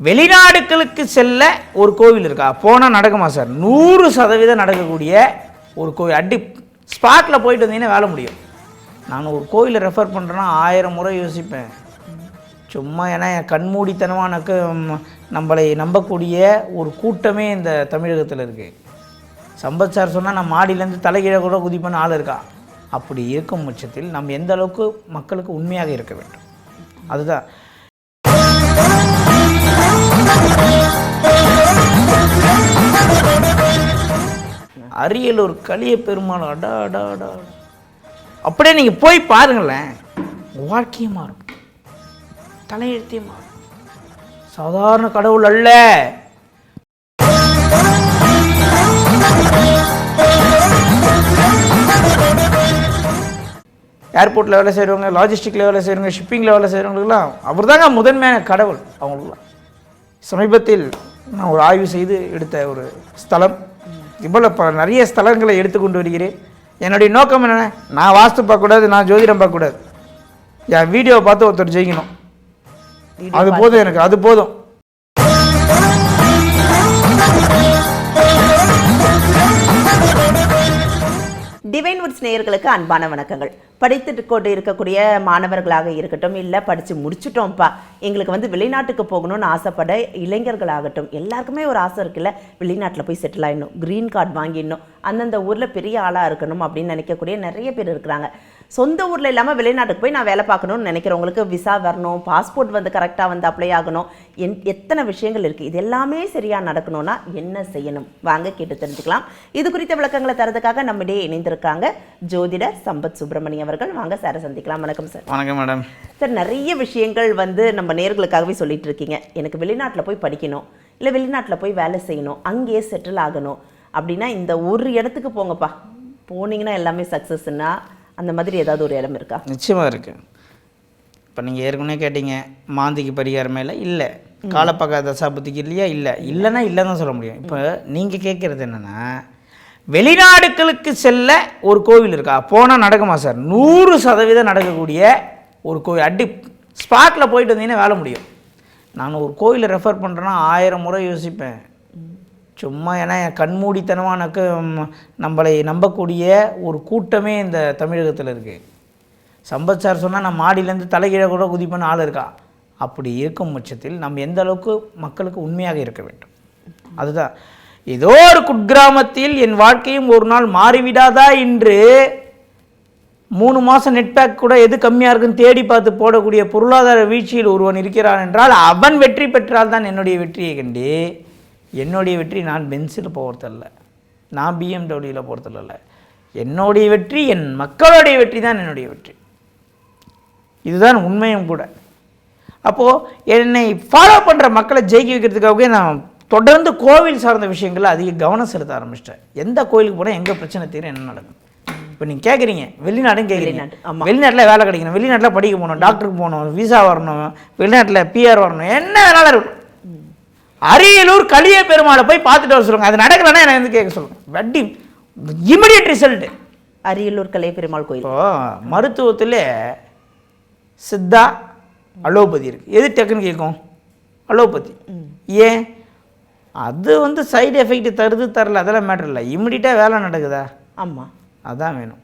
வெளிநாடுகளுக்கு செல்ல ஒரு கோவில் இருக்கா? போனால் நடக்குமா சார்? நூறு சதவீதம் நடக்கக்கூடிய ஒரு கோவில். அடி ஸ்பாட்டில் போயிட்டு வந்தீங்கன்னா வேலை முடியும். நான் ஒரு கோயிலை ரெஃபர் பண்ணுறேன்னா ஆயிரம் முறை யோசிப்பேன். சும்மா ஏன்னா என் கண்மூடித்தனமானக்கு நம்மளை நம்பக்கூடிய ஒரு கூட்டமே இந்த தமிழகத்தில் இருக்குது சம்பத் சார் சொன்னால் நான் மாடியிலேருந்து தலைகீழ கூட குதிப்பேன்னு ஆள் இருக்கா? அப்படி இருக்கும் பட்சத்தில் நம்ம எந்த அளவுக்கு மக்களுக்கு உண்மையாக இருக்க வேண்டும். அதுதான். அரியலூர் கலிய பெருமாள் அடா அடா அடா. அப்படியே நீங்கள் போய் பாருங்களேன். உங்க வாழ்க்கையே மாறும். தலையெழுத்தே மாறும். சாதாரண கடவுள் அல்ல. ஏர்போர்ட்டில் வேலை செய்கிறவங்க லாஜிஸ்டிக்கில் வேலை செய்கிறவங்க ஷிப்பிங்கில் வேலை செய்கிறவங்களுக்குலாம் அவர் தாங்க முதன்மையான கடவுள் அவங்களுக்குலாம் சமீபத்தில் நான் ஒரு ஆய்வு செய்து எடுத்த ஒரு ஸ்தலம். இவ்வளோ ப நிறைய ஸ்தலங்களை எடுத்துக்கொண்டு வருகிறேன். என்னுடைய நோக்கம் என்னென்ன நான் வாஸ்து பார்க்கக்கூடாது நான் ஜோதிடம் பார்க்கக்கூடாது. என் வீடியோவை பார்த்து ஒருத்தர் ஜெயிக்கணும். அது போதும் எனக்கு அது போதும். டிவைன் வர்ஸ் நேயர்களுக்கு அன்பான வணக்கங்கள். படித்துட்டு கொண்டு இருக்கக்கூடிய மாணவர்களாக இருக்கட்டும் இல்லை படித்து முடிச்சுட்டோம்ப்பா. எங்களுக்கு வந்து வெளிநாட்டுக்கு போகணும்னு ஆசைப்பட இளைஞர்களாகட்டும் எல்லாருக்குமே ஒரு ஆசை இருக்குல்ல வெளிநாட்டில் போய் செட்டில் ஆகிடணும் க்ரீன் கார்டு வாங்கிடணும் அந்தந்த ஊரில் பெரிய ஆளாக இருக்கணும் அப்படின்னு நினைக்கக்கூடிய நிறைய பேர் இருக்கிறாங்க. சொந்த ஊரில் இல்லாமல் வெளிநாட்டுக்கு போய் நான் வேலை பார்க்கணும்னு நினைக்கிறவங்களுக்கு விசா வரணும் பாஸ்போர்ட் வந்து கரெக்டாக வந்து அப்ளை ஆகணும் என் எத்தனை விஷயங்கள் இருக்குது இது எல்லாமே சரியாக நடக்கணும்னா என்ன செய்யணும்? வாங்க கேட்டு தெரிஞ்சுக்கலாம். இது குறித்த விளக்கங்களை தரதுக்காக நம்மிடையே இணைந்திருக்காங்க ஜோதிடர் சம்பத் சுப்பிரமணியம் அவர்கள். வாங்க சாரை சந்திக்கலாம். வணக்கம் சார். வணக்கம் மேடம். சார் நிறைய விஷயங்கள் வந்து நம்ம நேர்களுக்காகவே சொல்லிட்டு இருக்கீங்க. எனக்கு வெளிநாட்டில் போய் படிக்கணும் இல்லை வெளிநாட்டில் போய் வேலை செய்யணும் அங்கேயே செட்டில் ஆகணும். அப்படின்னா இந்த ஒரு இடத்துக்கு போங்கப்பா. போனீங்கன்னா எல்லாமே சக்ஸஸ்னா அந்த மாதிரி ஏதாவது ஒரு இடம் இருக்கா? நிச்சயமாக இருக்குது இப்போ நீங்கள் ஏற்கனவே கேட்டீங்க மாந்திக்கு பரிகாரமே இல்லை? இல்லை. காலப்பக்கா தசாபுத்திக்கு இல்லையா? இல்லை. இல்லைன்னா இல்லைன்னு தான் சொல்ல முடியும். இப்போ நீங்கள் கேட்குறது என்னென்னா வெளிநாடுகளுக்கு செல்ல ஒரு கோவில் இருக்கா? போனால் நடக்குமா சார்? நூறு சதவீதம் நடக்கக்கூடிய ஒரு கோவில். அடி ஸ்பாட்டில் போயிட்டு வந்தீங்கன்னா வேலை முடியும். நான் ஒரு கோயிலை ரெஃபர் பண்ணுறேன்னா ஆயிரம் முறை யோசிப்பேன். சும்மா ஏன்னா என் கண்மூடித்தனமானக்கு நம்மளை நம்பக்கூடிய ஒரு கூட்டமே இந்த தமிழகத்தில் இருக்குது சம்பத் சார் சொன்னால் நான் மாடியிலேருந்து தலைகீழ கூட குதிப்பேன்னு ஆள் இருக்கா? அப்படி இருக்கும் பட்சத்தில் நம்ம எந்த அளவுக்கு மக்களுக்கு உண்மையாக இருக்க வேண்டும். அதுதான். ஏதோ ஒரு குட்கிராமத்தில் என் வாழ்க்கையும் ஒரு நாள் மாறிவிடாதா என்று மூணு மாதம் நெட் பேக் கூட எது கம்மியாக இருக்குன்னு தேடி பார்த்து போடக்கூடிய பொருளாதார வீழ்ச்சியில் ஒருவன் இருக்கிறான் என்றால் அவன் வெற்றி பெற்றால் தான் என்னுடைய வெற்றியை கண்டு என்னுடைய வெற்றி நான் பென்சில் போகிறதில்ல. நான் பிஎம்டபிள்யூவில் போகிறதில்ல என்னுடைய வெற்றி என் மக்களுடைய வெற்றி தான் என்னுடைய வெற்றி. இதுதான் உண்மையும் கூட. அப்போது என்னை ஃபாலோ பண்ணுற மக்களை ஜெயிக்க வைக்கிறதுக்காகவே நான் தொடர்ந்து கோவில் சார்ந்த விஷயங்களில் அதிக கவனம் செலுத்த ஆரம்பிச்சிட்டேன். எந்த கோயிலுக்கு போனால் எங்கே பிரச்சனை தீரும் என்ன நடக்கும்? இப்போ நீங்கள் கேட்குறீங்க வெளிநாடும் கேட்குறீங்க. வெளிநாட்டில் வேலை கிடைக்கணும் வெளிநாட்டில் படிக்க போகணும் டாக்டருக்கு போகணும் விசா வரணும் வெளிநாட்டில் பிஆர் வரணும் என்ன வேணாலும் இருக்கும். அரியலூர் கலிய பெருமாளை போய் பார்த்துட்டு வர சொல்லுங்க. அது நடக்கலைன்னா என்ன வந்து கேட்க சொல்லுங்க. வட்டி இமிடியட் ரிசல்ட்டு அரியலூர் கலை பெருமாள் கோயில் மருத்துவத்தில் சித்தா அலோபதி இருக்குது எது டக்குன்னு கேட்கும்? அலோபதி. ஏன்? அது வந்து சைடு எஃபெக்ட் தருது தரல அதெல்லாம் மேட்டர் இல்லை. இமிடியட்டாக வேலை நடக்குதா? ஆமாம் அதான் வேணும்.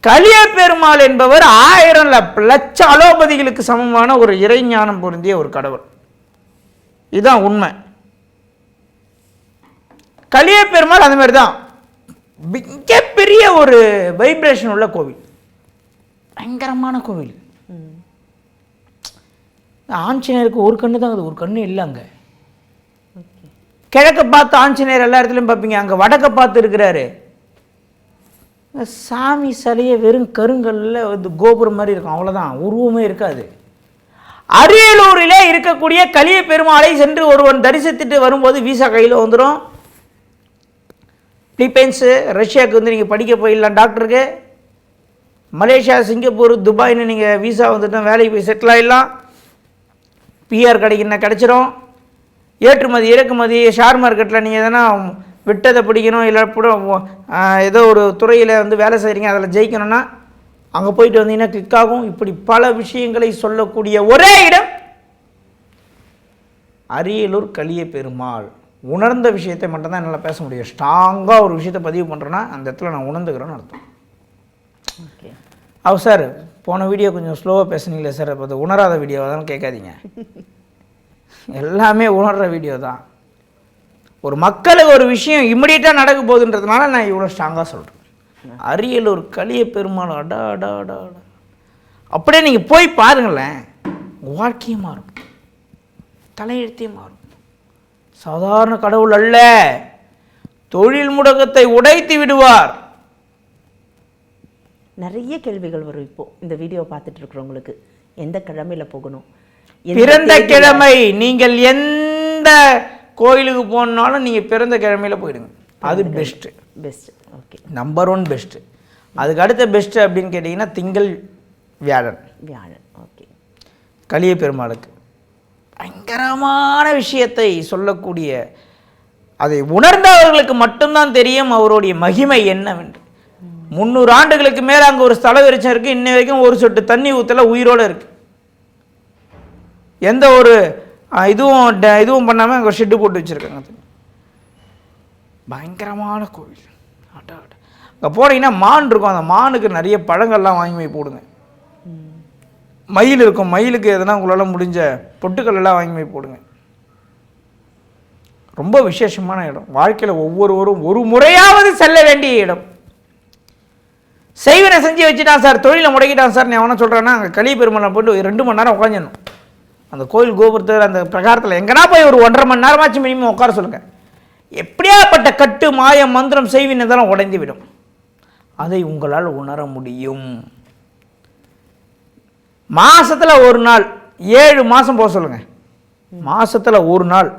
கலிய பெருமாள் என்பவர் ஆயிரம் ல- லட்ச அலோபதிகளுக்கு சமமான ஒரு இறைஞானம் பொருந்திய ஒரு கடவுள். இதுதான் உண்மை. கலிய பெருமாள் அந்த மாதிரி தான். மிகப்பெரிய ஒரு வைப்ரேஷன் உள்ள கோவில். பயங்கரமான கோவில். ஆஞ்சநேயருக்கு ஒரு கண்ணு தான் அது. ஒரு கண்ணு இல்லை அங்கே. கிழக்க பார்த்து ஆஞ்சநேயர் எல்லா இடத்துலையும் பார்ப்பீங்க. அங்கே வடக்க பார்த்து இருக்கிறாரு. சாமி சிலையை வெறும் கருங்கல்ல வந்து கோபுரம் மாதிரி இருக்கும். அவ்வளோதான் உருவமே இருக்காது. அரியலூரிலே இருக்கக்கூடிய கலிய பெருமாளை சென்று ஒருவன் தரிசித்துட்டு வரும்போது விசா கையில் வந்துடும் பிலிப்பைன்ஸு ரஷ்யாவுக்கு வந்து நீங்கள் படிக்க போயிடலாம் டாக்டருக்கு மலேசியா சிங்கப்பூர் துபாய்னு நீங்கள் விசா வந்துட்டோம் வேலைக்கு போய் செட்டில் ஆகிடலாம் பிஆர் கிடைக்குன்னா கிடச்சிரும். ஏற்றுமதி இறக்குமதி ஷேர் மார்க்கெட்டில் நீங்கள் எதனா விட்டதை பிடிக்கணும் இல்லை கூட ஏதோ ஒரு துறையில் வந்து வேலை செய்கிறீங்க அதில் ஜெயிக்கணும்னா அங்கே போயிட்டு வந்தீங்கன்னா கிளிக் ஆகும். இப்படி பல விஷயங்களை சொல்லக்கூடிய ஒரே இடம் அரியலூர் கலிய பெருமாள். உணர்ந்த விஷயத்தை மட்டும்தான் என்னால் பேச முடியும். ஸ்ட்ராங்காக ஒரு விஷயத்தை பதிவு பண்ணுறேன்னா அந்த இடத்துல நான் உணர்ந்துக்கிறேன்னு அர்த்தம். ஓகே. அவ சார் போன வீடியோ கொஞ்சம் ஸ்லோவாக பேசுனீங்களே சார் அது உணராத வீடியோ தான் கேட்காதீங்க. எல்லாமே உணர்ற வீடியோ தான். ஒரு மக்களுக்கு ஒரு விஷயம் இமிடியேட்டாக நடக்க போகுதுன்றதுனால நான் இவ்வளோ ஸ்ட்ராங்காக சொல்கிறேன் அரியலூர் கலிய பெருமாள் அடா அடா அடா அடா. அப்படியே நீங்கள் போய் பாருங்களேன். உங்க வாழ்க்கையே மாறும். தலையெழுத்தே மாறும். சாதாரண கடவுள் அல்ல. தொழில் முடக்கத்தை உடைத்து விடுவார். நிறைய கேள்விகள் வரும் இப்போ. இந்த வீடியோ பார்த்துட்டு இருக்கிறவங்களுக்கு. எந்த கிழமையில போகணும்? பிறந்த கிழமை. நீங்கள் எந்த கோயிலுக்கு போனாலும் நீங்கள் பிறந்த கிழமையில போயிடுங்க. அது best best okay number one best அதுக்கு அடுத்த பெஸ்ட்டு அப்படின்னு கேட்டிங்கன்னா திங்கள் வியாழன். வியாழன். ஓகே கலிய பெருமாளுக்கு. பயங்கரமான விஷயத்தை சொல்லக்கூடிய அதை உணர்ந்தவர்களுக்கு மட்டும்தான் தெரியும் அவருடைய மகிமை என்னவென்று. முந்நூறு ஆண்டுகளுக்கு மேலே அங்கே ஒரு ஸ்தல விருச்சம் இருக்குது இன்ன வரைக்கும் ஒரு சொட்டு தண்ணி ஊற்றல உயிரோடு இருக்கு. எந்த ஒரு இதுவும் இதுவும் பண்ணாமல் அங்கே ஷெட்டு போட்டு வச்சுருக்காங்க. பயங்கரமான கோவில். அடா அங்கே போனீங்கன்னா மான் இருக்கும். அந்த மானுக்கு நிறைய பழங்கள்லாம் வாங்கி போய் போடுங்க. மயில் இருக்கும். மயிலுக்கு எதனா உங்களால் முடிஞ்ச பொட்டுக்கள் எல்லாம் வாங்கி போய் போடுங்க. ரொம்ப விசேஷமான இடம். வாழ்க்கையில் ஒவ்வொருவரும் ஒரு முறையாவது செல்ல வேண்டிய இடம். செய்வனை செஞ்சு வச்சுட்டான் சார். தொழிலை முடக்கிட்டான் சார். நான் அவனை சொல்கிறேன்னா அங்கே களி பெருமலை போட்டு ஒரு ரெண்டு மணி நேரம் உட்காந்துடணும் அந்த கோயில் கோபுரத்தில் அந்த பிரகாரத்தில் எங்கன்னா போய் ஒரு ஒன்றரை மணி நேரமாச்சும் மினிமம் உட்கார சொல்லுங்கள் எப்படியாப்பட்ட கட்டு மாய மந்திரம் செய்வின் இதெல்லாம் உடைந்துவிடும். அதை உங்களால் உணர முடியும். மாசத்துல ஒரு நாள் ஏழு மாதம் போக சொல்லுங்கள் மாசத்துல ஒரு நாள்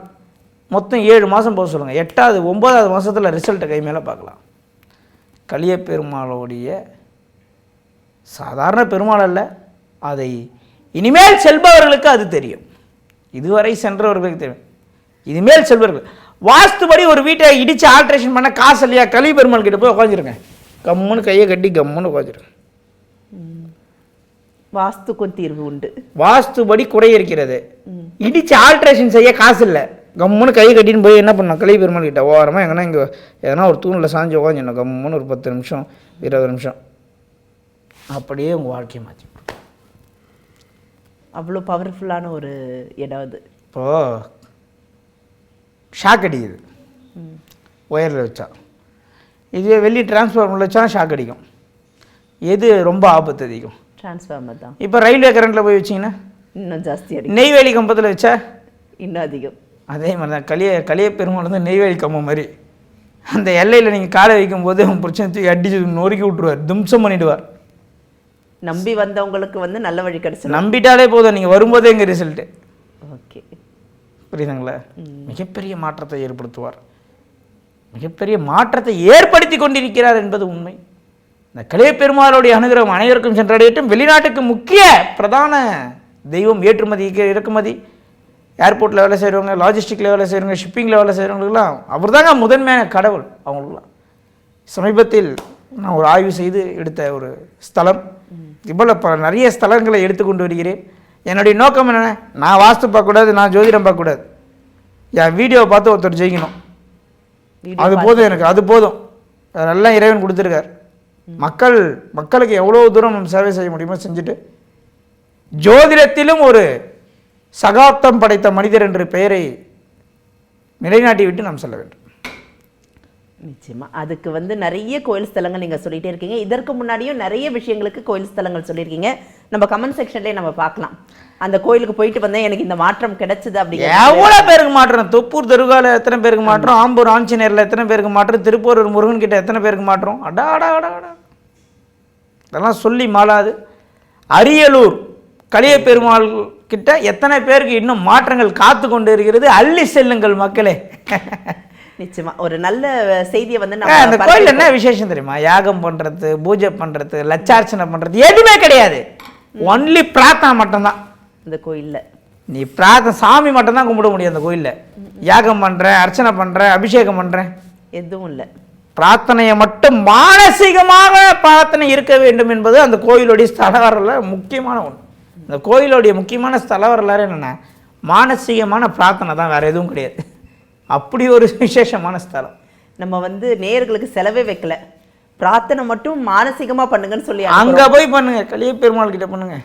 மொத்தம் ஏழு மாதம் போக சொல்லுங்கள் எட்டாவது ஒன்பதாவது மாசத்துல ரிசல்ட்டை கை மேலே பார்க்கலாம். கலிய பெருமாளுடைய சாதாரண பெருமாள் அல்ல. அதை இனிமேல் செல்பவர்களுக்கு அது தெரியும். இதுவரை சென்றவர்களுக்கு தெரியும். இனிமேல் செல்பவர்கள் வாஸ்துபடி ஒரு வீட்டை இடித்து ஆல்ட்ரேஷன் பண்ண காசு இல்லையா கலி பெருமாள் கிட்ட போய் உட்காந்துருங்க கம்முன்னு கையை கட்டி கம்முன்னு உட்காந்துருங்க வாஸ்துக்கும் தீர்வு உண்டு. வாஸ்துபடி குறை இருக்கிறது. இடிச்சு ஆல்ட்ரேஷன் செய்ய காசு இல்லை கம்முன்னு கை கட்டின்னு போய் என்ன பண்ணோம் கலை பெருமாள் கிட்ட ஓரமாக எங்கன்னா இங்கே எதனா ஒரு தூணில் சாஞ்சு உட்காந்துடணும் கம்முன்னு ஒரு பத்து நிமிஷம் இருபது நிமிஷம். அப்படியே உங்கள் வாழ்க்கையை மாற்றி அவ்வளோ பவர்ஃபுல்லான ஒரு இடம் அது. இப்போது ஷாக் அடிக்குது. ஒயரில் வச்சா. இதுவே வெள்ளி டிரான்ஸ்ஃபார்மரில் வச்சா ஷாக் அடிக்கும். எது ரொம்ப ஆபத்து அதிகம். டிரான்ஸ்ஃபார்மர் தான். இப்போ ரயில்வே கரண்ட்டில் போய் வச்சிங்கன்னா? இன்னும் ஜாஸ்தி அடி நெய்வேலி கம்பத்தில் வச்சா? இன்னும் அதிகம். அதே மாதிரி தான் கலிய கலிய பெருமாள் வந்து நெய்வேலி கம்பம் மாதிரி. அந்த எல்லையில் நீங்கள் காலை வைக்கும்போது பிரச்சனை தூக்கி அடிச்சு நொறுக்கி விட்ருவார் தும்சம் பண்ணிடுவார். நம்பி வந்தவங்களுக்கு வந்து நல்ல வழி கிடைச்சிடும். நம்பிட்டாலே போதும். நீங்கள் வரும்போதே எங்கள் ரிசல்ட்டு ஓகே புரியுதுங்களா? மிகப்பெரிய மாற்றத்தை ஏற்படுத்துவார். மிகப்பெரிய மாற்றத்தை ஏற்படுத்தி கொண்டிருக்கிறார் என்பது உண்மை. இந்த கலிய பெருமாளுடைய அனுகிரகம் அனைவருக்கும் சென்றடையட்டும். வெளிநாட்டுக்கு முக்கிய பிரதான தெய்வம் ஏற்றுமதி இறக்குமதி. ஏர்போர்ட்டில் வேலை செய்கிறவங்க லாஜிஸ்டிக்கில் வேலை செய்கிறவங்க ஷிப்பிங்கில் வேலை செய்கிறவங்களுக்குலாம் அவர் தாங்க முதன்மையான கடவுள் அவங்களுக்குலாம் சமீபத்தில் நான் ஒரு ஆய்வு செய்து எடுத்த ஒரு ஸ்தலம். இவ்வளோ ப நிறைய ஸ்தலங்களை எடுத்துக்கொண்டு வருகிறேன். என்னுடைய நோக்கம் என்ன நான் வாஸ்து பார்க்கக்கூடாது நான் ஜோதிடம் பார்க்கக்கூடாது. என் வீடியோவை பார்த்து ஒருத்தர் ஜெயிக்கணும். அது போதும் எனக்கு அது போதும். அதெல்லாம் இறைவன் கொடுத்துருக்கார். மக்கள் மக்களுக்கு எவ்வளோ தூரம் நம்ம சேவை செய்ய முடியுமோ செஞ்சுட்டு ஜோதிடத்திலும் ஒரு சகாப்தம் படைத்த மனிதர் என்ற பெயரை நிலைநாட்டி விட்டு நாம் செல்ல வேண்டும். நிச்சயமா. அதுக்கு வந்து நிறைய கோயில் ஸ்தலங்கள் நீங்க சொல்லிட்டே இருக்கீங்க. இதற்கு முன்னாடியும் நிறைய விஷயங்களுக்கு கோயில் ஸ்தலங்கள் சொல்லியிருக்கீங்க. நம்ம கமெண்ட் செக்ஷன்லேயே நம்ம பார்க்கலாம். அந்த கோயிலுக்கு போயிட்டு வந்தேன் எனக்கு இந்த மாற்றம் கிடைச்சது அப்படிங்கிற எவ்வளோ பேருக்கு மாற்றம்? தொப்பூர் தெருகால எத்தனை பேருக்கு மாற்றம்? ஆம்பூர் ஆஞ்சநேயரில் எத்தனை பேருக்கு மாற்றம்? திருப்பூர் முருகன் கிட்ட எத்தனை பேருக்கு மாற்றம்? அடா அடா அடா அடா. இதெல்லாம் சொல்லி மாளாது. அரியலூர் கலிய பெருமாள் கிட்ட எத்தனை பேருக்கு இன்னும் மாற்றங்கள் காத்து கொண்டு இருக்கிறது? அள்ளி செல்லுங்கள் மக்களே. நிச்சயமா. ஒரு நல்ல செய்தியை வந்து அந்த கோயில் என்ன விசேஷம் தெரியுமா? யாகம் பண்றது பூஜை பண்றது லட்சார்ச்சனை பண்றது எதுவுமே கிடையாது. ஒன்லி பிரார்த்தனை மட்டும்தான். இந்த கோயில்ல. நீ பிரார்த்தனை சாமி மட்டும்தான் கும்பிட முடியும் அந்த கோயிலில். யாகம் பண்ணுறேன் அர்ச்சனை பண்ணுறேன் அபிஷேகம் பண்ணுறேன் எதுவும் இல்லை. பிரார்த்தனையை மட்டும் மானசீகமாக பிரார்த்தனை இருக்க வேண்டும் என்பது அந்த கோயிலுடைய ஸ்தல வரலாறு முக்கியமான ஒன்று இந்த கோயிலுடைய முக்கியமான ஸ்தல வரலாறு என்னென்னா மானசீகமான பிரார்த்தனை தான் வேறு எதுவும் கிடையாது. அப்படி ஒரு விசேஷமான ஸ்தலம். நம்ம வந்து நேயர்களுக்கு செலவே வைக்கல. பிரார்த்தனை மட்டும் மானசீகமா பண்ணுங்கன்னு சொல்லி அங்கே போய் பண்ணுங்க. கலிய பெருமாள் கிட்ட பண்ணுங்க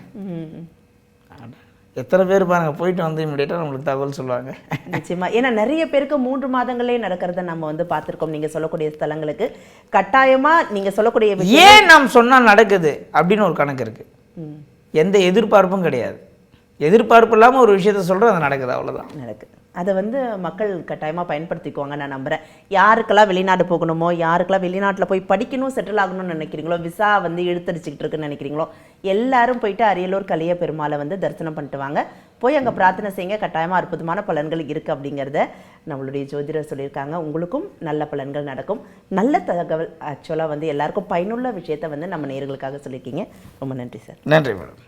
எத்தனை பேர் பாருங்க போயிட்டு வந்து இமிடியேட்டாக நம்மளுக்கு தகவல் சொல்லுவாங்க. நிச்சயமா. ஏன்னா நிறைய பேருக்கு மூன்று மாதங்களே நடக்கிறத நம்ம வந்து பார்த்திருக்கோம். நீங்க சொல்லக்கூடிய ஸ்தலங்களுக்கு. கட்டாயமா நீங்க சொல்லக்கூடிய ஏன் நாம் சொன்னால் நடக்குது? அப்படின்னு ஒரு கணக்கு இருக்கு. ம், எந்த எதிர்பார்ப்பும் கிடையாது. எதிர்பார்ப்பு இல்லாமல் ஒரு விஷயத்த சொல்கிறோம் அது நடக்குது அவ்வளோதான் நடக்குது. அதை வந்து மக்கள் கட்டாயமாக பயன்படுத்திக்குவாங்க நான் நம்புகிறேன் யாருக்கெல்லாம் வெளிநாடு போகணுமோ யாருக்கெல்லாம் வெளிநாட்டில் போய் படிக்கணும் செட்டில் ஆகணும்னு நினைக்கிறீங்களோ விசா வந்து இழுத்தடிச்சிக்கிட்டு இருக்குன்னு நினைக்கிறீங்களோ எல்லாரும் போயிட்டு அரியலூர் கலிய பெருமாளை வந்து தரிசனம் பண்ணிட்டு வாங்க. போய் அங்கே பிரார்த்தனை செய்யுங்க. கட்டாயமாக அற்புதமான பலன்கள் இருக்குது அப்படிங்கிறத நம்மளுடைய ஜோதிடர் சொல்லியிருக்காங்க. உங்களுக்கும் நல்ல பலன்கள் நடக்கும். நல்ல தகவல் ஆக்சுவலாக வந்து எல்லாருக்கும் பயனுள்ள விஷயத்தை வந்து நம்ம நேர்களுக்காக சொல்லியிருக்கீங்க. ரொம்ப நன்றி சார். நன்றி மேடம்.